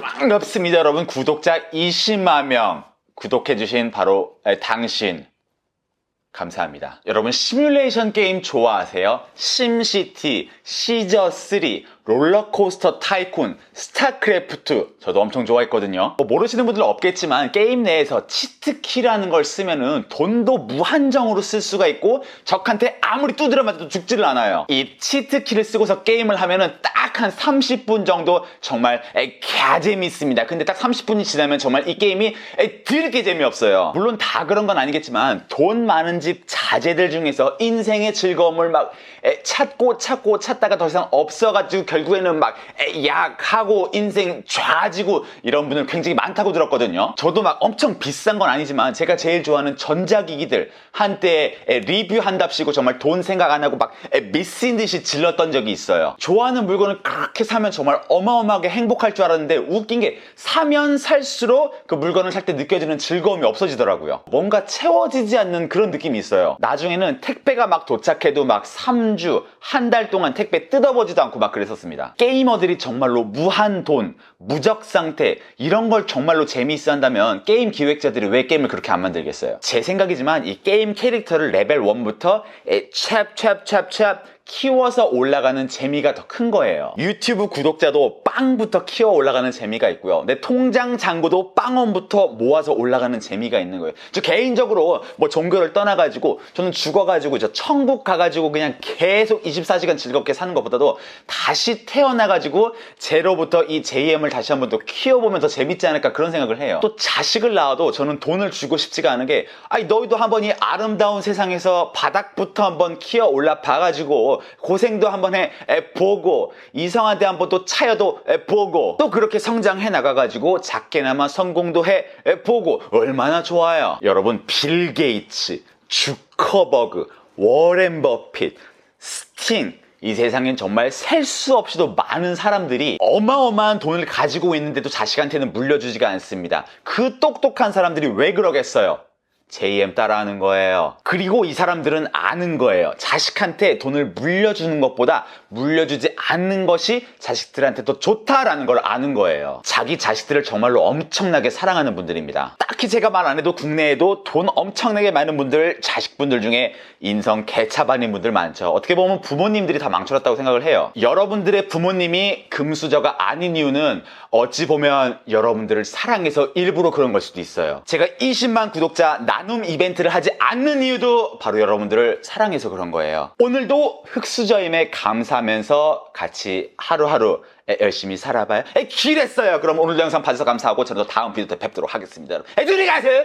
반갑습니다 여러분. 구독자 20만 명 구독해주신 바로 에, 당신. 감사합니다. 여러분 시뮬레이션 게임 좋아하세요? 심시티, 시저3, 롤러코스터 타이쿤, 스타크래프트. 저도 엄청 좋아했거든요. 뭐 모르시는 분들은 없겠지만 게임 내에서 치트키라는 걸 쓰면은 돈도 무한정으로 쓸 수가 있고 적한테 아무리 두드려 맞아도 죽지를 않아요. 이 치트키를 쓰고서 게임을 하면은 딱 한 30분 정도 정말 에, 개재밌습니다. 근데 딱 30분이 지나면 정말 이 게임이 에, 드럽게 재미없어요. 물론 다 그런 건 아니겠지만 돈 많은 집 자제들 중에서 인생의 즐거움을 막 에, 찾고 찾고 찾다가 더 이상 없어가지고 결국에는 막 에, 약하고 인생 좌지고 이런 분들 굉장히 많다고 들었거든요. 저도 막 엄청 비싼 건 아니지만 제가 제일 좋아하는 전자기기들. 한때 에, 리뷰한답시고 정말 돈 생각 안 하고 막 에, 미친 듯이 질렀던 적이 있어요. 좋아하는 물건을 그렇게 사면 정말 어마어마하게 행복할 줄 알았는데 웃긴 게 사면 살수록 그 물건을 살 때 느껴지는 즐거움이 없어지더라고요. 뭔가 채워지지 않는 그런 느낌이 있어요. 나중에는 택배가 막 도착해도 막 3주 한 달 동안 택배 뜯어보지도 않고 막 그랬었 습니다. 게이머들이 정말로 무한 돈 무적 상태 이런 걸 정말로 재미있어 한다면 게임 기획자들이 왜 게임을 그렇게 안 만들겠어요? 제 생각이지만 이 게임 캐릭터를 레벨 1부터 찹찹찹찹 키워서 올라가는 재미가 더 큰 거예요. 유튜브 구독자도 빵부터 키워 올라가는 재미가 있고요. 내 통장 잔고도 빵원부터 모아서 올라가는 재미가 있는 거예요. 저 개인적으로 뭐 종교를 떠나가지고 저는 죽어가지고 저 천국 가가지고 그냥 계속 24시간 즐겁게 사는 것보다도 다시 태어나가지고 제로부터 이 JM을 다시 한번 더 키워보면 더 재밌지 않을까 그런 생각을 해요. 또 자식을 낳아도 저는 돈을 주고 싶지가 않은 게 아니 너희도 한번 이 아름다운 세상에서 바닥부터 한번 키워 올라 봐가지고 고생도 한번 해 에, 보고 이성한테 한번 또 차여도 에, 보고 또 그렇게 성장해 나가가지고 작게나마 성공도 해 에, 보고 얼마나 좋아요 여러분 빌 게이츠 주커버그 워렌 버핏 스팅 이 세상엔 정말 셀 수 없이도 많은 사람들이 어마어마한 돈을 가지고 있는데도 자식한테는 물려주지가 않습니다. 그 똑똑한 사람들이 왜 그러겠어요? JM 따라하는 거예요. 그리고 이 사람들은 아는 거예요. 자식한테 돈을 물려주는 것보다 물려주지 않는 것이 자식들한테 더 좋다라는 걸 아는 거예요. 자기 자식들을 정말로 엄청나게 사랑하는 분들입니다. 딱히 제가 말 안 해도 국내에도 돈 엄청나게 많은 분들, 자식분들 중에 인성 개차반인 분들 많죠. 어떻게 보면 부모님들이 다 망쳐놨다고 생각을 해요. 여러분들의 부모님이 금수저가 아닌 이유는 어찌 보면 여러분들을 사랑해서 일부러 그런 걸 수도 있어요. 제가 20만 구독자 나눔 이벤트를 하지 않는 이유도 바로 여러분들을 사랑해서 그런 거예요. 오늘도 흑수저임에 감사하면서 같이 하루하루 열심히 살아봐요. 에, 길했어요. 그럼 오늘 영상 봐주셔서 감사하고 저도 다음 비디오 때 뵙도록 하겠습니다. 여러분. 에, 둘이 가세요.